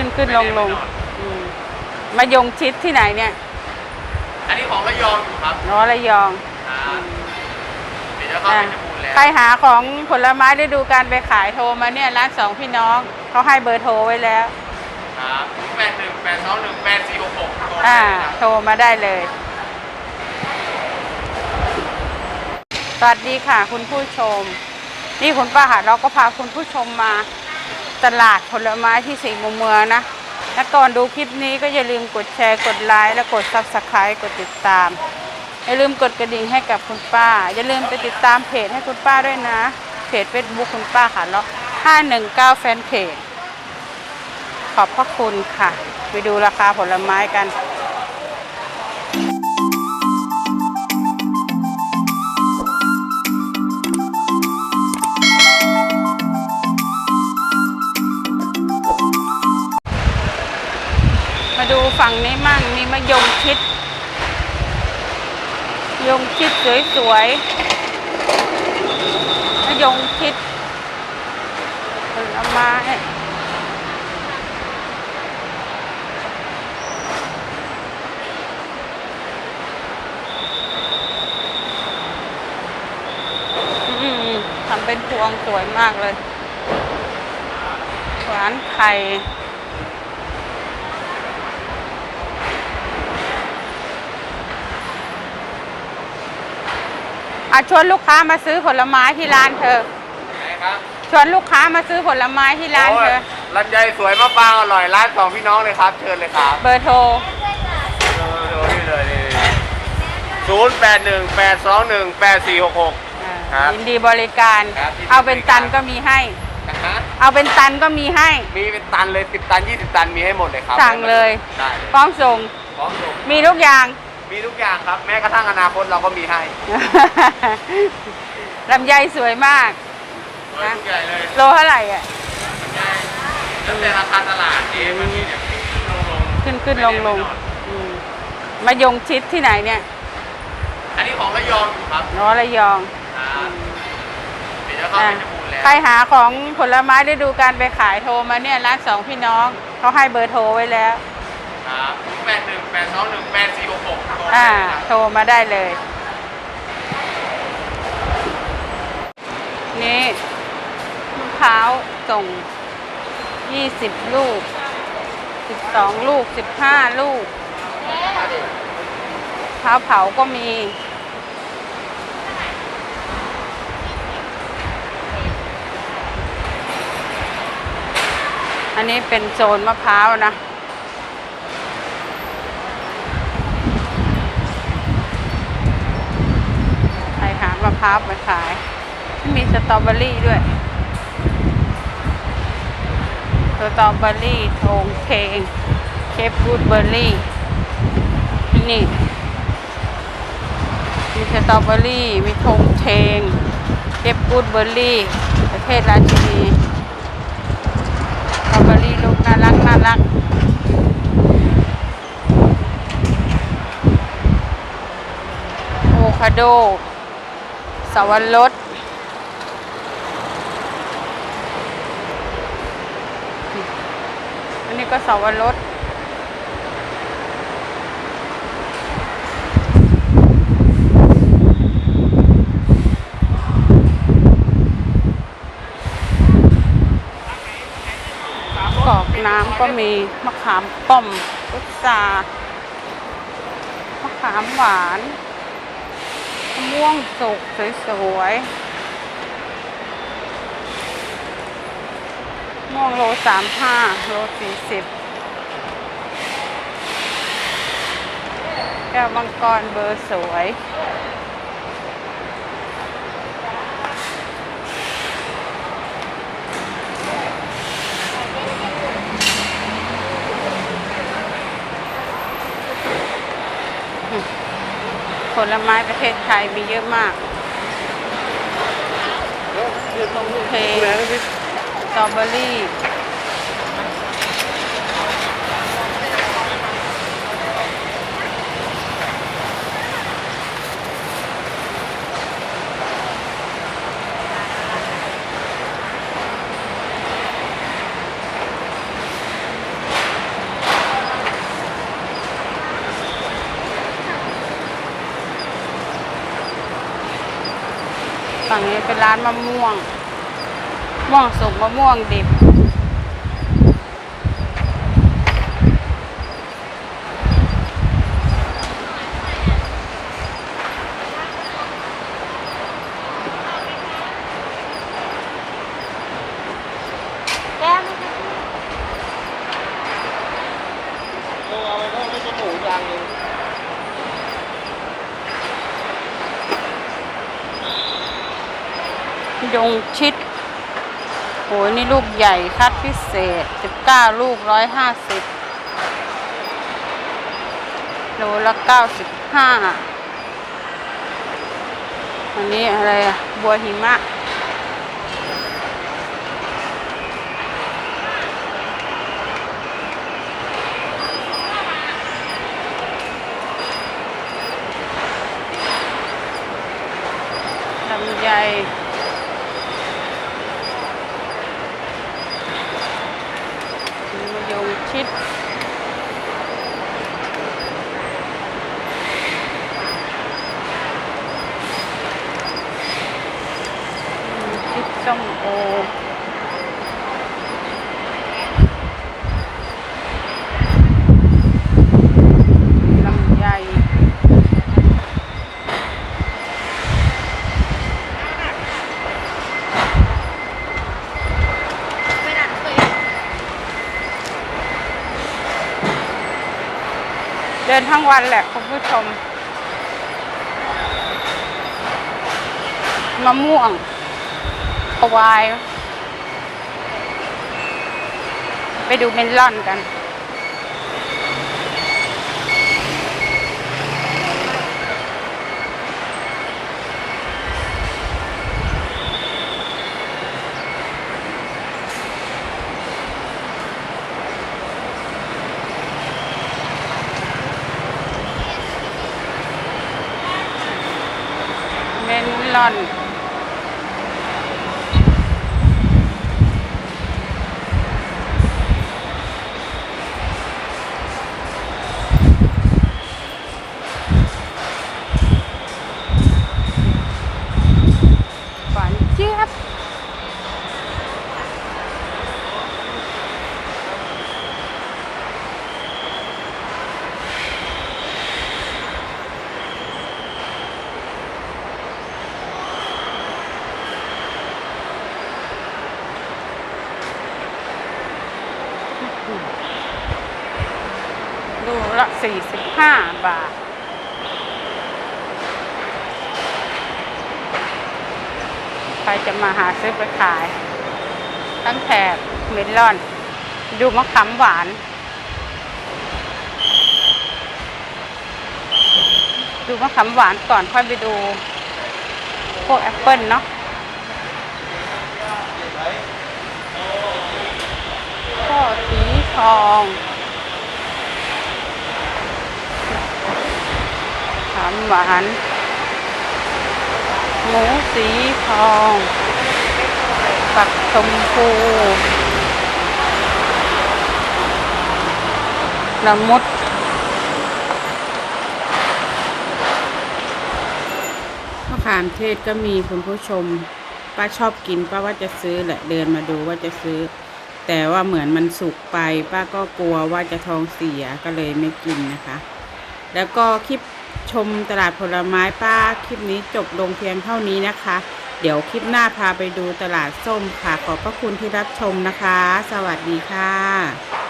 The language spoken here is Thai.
ขึ้นขึ้นลงลงอืมมายงชิดที่ไหนเนี่ยอันนี้ของระยองอยู่ครับอ๋อระยองครับเดี๋ยวจะเข้าอะเพชรบูรณ์แล้วใครหาของผลไม้ฤดูกาลไปขายโทรมาเนี่ยร้านสองพี่น้องเขาให้เบอร์โทรไว้แล้ว ครับแปดหนึ่งแปดสองหนึ่งแปดสี่หกหกอ่า โทรมาได้เลย สวัสดีค่ะคุณผู้ชม นี่คุณป้าหาเราก็พาคุณผู้ชมมา ตลาดผลไม้ที่สี่มุมเมืองนะและก่อนดูคลิปนี้ก็อย่าลืมกดแชร์กดไลค์และกด s u b สไครต์กดติดตาม อย่าลืมกดกระดิ่งให้กับคุณป้า อย่าลืมไปติดตามเพจให้คุณป้าด้วยนะ เพจเฟซบุ๊กคุณป้าค่ะแล้ว519 แฟนเพจ ขอบพระคุณค่ะ ไปดูราคาผลไม้กัน ยงชิด ยงชิดสวยๆมะยงชิดผลไม้ทำเป็นพวงสวยมากเลยหวานไข่ อะชวนลูกค้ามาซื้อผลไม้ที่ร้านเธอ ไหนครับชวนลูกค้ามาซื้อผลไม้ที่ร้านเธอโยลำไยสวยมะปรางอร่อยร้านสองพี่น้องเลยครับเชิญเลยครับเบอร์โทร ดูดูนี่เลยศูนย์แปดหนึ่งแปดสองหนึ่งแปดสี่หกหกอ่าครับยินดีบริการ ครับยินดีเอาเป็นตันบริการก็มีให้นะฮะเอาเป็นตันก็มีให้ มีเป็นตันเลยสิบตันยี่สิบตันมีให้หมดเลยครับสั่งเลย ได้พร้อมส่งพร้อมส่งมีทุกอย่าง มีทุกอย่างครับ แม้กระทั่งอนาคตเราก็มีให้ลำไยสวยมากสวยทุกใหญ่เลยโลเท่าไหร่อะใหญ่แล้วแต่ราคาตลาดเองมันมีแบบขึ้นขึ้นลงลงขึ้นขึ้นลงลงไม่ได้ไม่นอนอืมมายงชิดที่ไหนเนี่ยอันนี้ของระยองอยู่ครับอ๋อระยองครับเดี๋ยวจะเข้าอะเพชรบูรณ์แล้วใครหาของผลไม้ฤดูกาลไปขายโทรมาเนี่ยร้านสองพี่น้องเขาให้เบอร์โทรไว้แล้ว ครับแปดหนึ่งแปดสองหนึ่งแปดสี่หกหกอ่า โทรมาได้เลย นี่มะพร้าวส่ง 20 ลูก 12 ลูก 15 ลูกมะพร้าวเผาก็มีอันนี้เป็นโซนมะพร้าวนะ ใครหามาขายมีสตรอเบอรี่ด้วย สตรอเบอรี่ทงเคงเคปกูดเบอร์รี่ นี่ มีสตรอเบอรี่ มีธงเทงเคปกูดเบอร์รี่ ประเทศราชินีสตรอเบอรี่ลูกน่ารักน่ารักโอคาโด สวรสอันนี้ก็สวรสกอกน้ำก็มีมะขามป้อมพุทรามะขามหวาน มะม่วงสุกสวยๆ ม่วงโลสามห้าโลสี่สิบแก้วมังกรเบอร์สวย ผลไม้ประเทศไทยมีเยอะมากเพสตรอเบอรี่ ฝั่งนี้เป็นร้านมะม่วงม่วงสุกมะม่วงดิบแก้มเอาไปเขาไม่ใช่หมูยางเลย ยงชิดโหนี่ลูกใหญ่คัดพิเศษ 19 ลูก 150โลละ 95 อันนี้อะไรอะบัวหิมะลำไยมะยง ชิดชิดส้มโอ ลำไย ไม่น่าเคย เดินทั้งวันแหละคุณผู้ชมมะม่วงวาย ไปดูเมลอนกัน เมลอน 45 บาท ใครจะมาหาซื้อไปขาย ตั้งแต่เมลอน ดูมะขามหวาน ดูมะขามหวานก่อนค่อยไปดู พวกแอปเปิลเนาะก็สีทองามหวาน หมูสีทองปักชมพูละมุดมะขามเทศก็มีคุณผู้ชม ป้าชอบกินป้าว่าจะซื้อแหละเดินมาดูว่าจะซื้อ แต่ว่าเหมือนมันสุกไป ป้าก็กลัวว่าจะท้องเสียก็เลยไม่กินนะคะ แล้วก็คลิป ชมตลาดผลไม้ป้าคลิปนี้จบลงเพียงเท่านี้นะคะ เดี๋ยวคลิปหน้าพาไปดูตลาดส้มค่ะ ขอบพระคุณที่รับชมนะคะ สวัสดีค่ะ